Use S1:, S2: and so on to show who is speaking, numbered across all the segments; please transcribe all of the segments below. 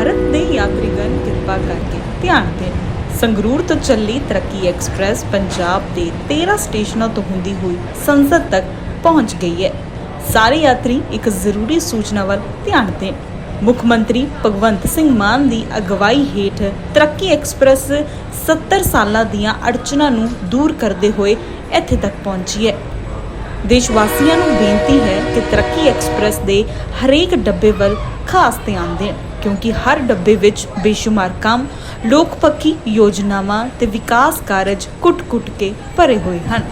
S1: ਭਾਰਤ ਦੇ ਯਾਤਰੀਗਣ ਕਿਰਪਾ ਕਰਕੇ ਧਿਆਨ ਦੇਣ। ਸੰਗਰੂਰ ਤੋਂ ਚੱਲੀ ਤਰੱਕੀ ਐਕਸਪ੍ਰੈਸ ਪੰਜਾਬ ਦੇ 13 ਸਟੇਸ਼ਨਾਂ ਤੋਂ ਹੁੰਦੀ ਹੋਈ ਸੰਸਦ ਤੱਕ ਪਹੁੰਚ ਗਈ ਹੈ। ਸਾਰੇ ਯਾਤਰੀ ਇੱਕ ਜ਼ਰੂਰੀ ਸੂਚਨਾ ਵੱਲ ਧਿਆਨ ਦੇਣ। ਮੁੱਖ ਮੰਤਰੀ ਭਗਵੰਤ ਸਿੰਘ ਮਾਨ ਦੀ ਅਗਵਾਈ ਹੇਠ ਤਰੱਕੀ ਐਕਸਪ੍ਰੈਸ 70 ਸਾਲਾਂ ਦੀਆਂ ਅੜਚਨਾਂ ਨੂੰ ਦੂਰ ਕਰਦੇ ਹੋਏ ਇੱਥੇ ਤੱਕ ਪਹੁੰਚੀ ਹੈ। ਦੇਸ਼ ਵਾਸੀਆਂ ਨੂੰ ਬੇਨਤੀ ਹੈ ਕਿ ਤਰੱਕੀ ਐਕਸਪ੍ਰੈਸ ਦੇ ਹਰੇਕ ਡੱਬੇ ਵੱਲ ਖਾਸ ਧਿਆਨ ਦੇਣ। ਕਿਉਂਕਿ ਹਰ ਡੱਬੇ ਵਿੱਚ ਬੇਸ਼ੁਮਾਰ ਕੰਮ ਲੋਕ ਪੱਖੀ ਯੋਜਨਾਵਾਂ ਤੇ ਵਿਕਾਸ ਕਾਰਜ ਕੁੱਟ-ਕੁੱਟ ਕੇ ਭਰੇ ਹੋਏ ਹਨ।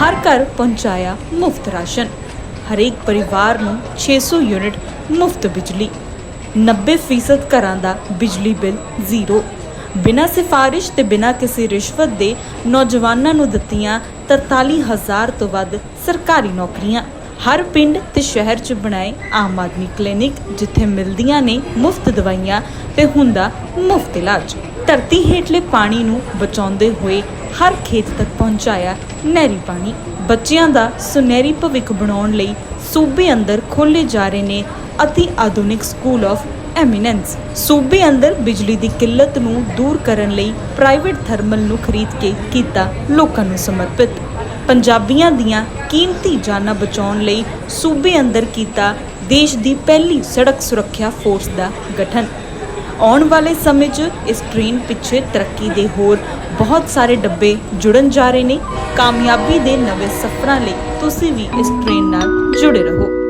S1: ਹਰ ਘਰ ਪਹੁੰਚਾਇਆ ਮੁਫਤ ਰਾਸ਼ਨ। ਹਰੇਕ ਪਰਿਵਾਰ ਨੂੰ 600 ਯੂਨਿਟ ਮੁਫਤ ਬਿਜਲੀ। 90% ਘਰਾਂ ਦਾ ਬਿਜਲੀ ਬਿੱਲ ਜ਼ੀਰੋ। ਬਿਨਾਂ ਸਿਫਾਰਿਸ਼ ਤੇ ਬਿਨਾਂ ਕਿਸੇ ਰਿਸ਼ਵਤ ਦੇ ਨੌਜਵਾਨਾਂ ਨੂੰ ਦਿੱਤੀਆਂ 43000 ਤੋਂ ਵੱਧ ਸਰਕਾਰੀ ਨੌਕਰੀਆਂ। ਹਰ ਪਿੰਡ ਤੇ ਸ਼ਹਿਰ 'ਚ ਬਣਾਏ ਆਮ ਆਦਮੀ ਕਲੀਨਿਕ, ਜਿੱਥੇ ਮਿਲਦੀਆਂ ਨੇ ਮੁਫਤ ਦਵਾਈਆਂ ਤੇ ਹੁੰਦਾ ਮੁਫਤ ਇਲਾਜ। ਧਰਤੀ ਹੇਠਲੇ ਪਾਣੀ ਨੂੰ ਬਚਾਉਂਦੇ ਹੋਏ ਹਰ ਖੇਤ ਤੱਕ ਪਹੁੰਚਾਇਆ ਨਹਿਰੀ ਪਾਣੀ। ਬੱਚਿਆਂ ਦਾ ਸੁਨਹਿਰੀ ਭਵਿੱਖ ਬਣਾਉਣ ਲਈ ਸੂਬੇ ਅੰਦਰ ਖੋਲੇ ਜਾ ਰਹੇ ਨੇ ਅਤੀ ਆਧੁਨਿਕ ਸਕੂਲ ਆਫ ਐਮੀਨੈਂਸ। ਸੂਬੇ ਅੰਦਰ ਬਿਜਲੀ ਦੀ ਕਿੱਲਤ ਨੂੰ ਦੂਰ ਕਰਨ ਲਈ ਪ੍ਰਾਈਵੇਟ ਥਰਮਲ ਨੂੰ ਖਰੀਦ ਕੇ ਕੀਤਾ ਲੋਕਾਂ ਨੂੰ ਸਮਰਪਿਤ। ਪੰਜਾਬੀਆਂ ਦੀਆਂ ਕੀਮਤੀ ਜਾਨਾਂ ਬਚਾਉਣ ਲਈ ਸੂਬੇ ਅੰਦਰ ਕੀਤਾ ਦੇਸ਼ ਦੀ ਪਹਿਲੀ ਸੜਕ ਸੁਰੱਖਿਆ ਫੋਰਸ ਦਾ ਗਠਨ। ਆਉਣ ਵਾਲੇ ਸਮੇਂ 'ਚ ਇਸ ਟ੍ਰੇਨ ਪਿੱਛੇ ਤਰੱਕੀ ਦੇ ਹੋਰ ਬਹੁਤ ਸਾਰੇ ਡੱਬੇ ਜੁੜਨ ਜਾ ਰਹੇ ਨੇ। ਕਾਮਯਾਬੀ ਦੇ ਨਵੇਂ ਸਫ਼ਰਾਂ ਲਈ ਤੁਸੀਂ ਵੀ ਇਸ ਟ੍ਰੇਨ ਨਾਲ ਜੁੜੇ ਰਹੋ।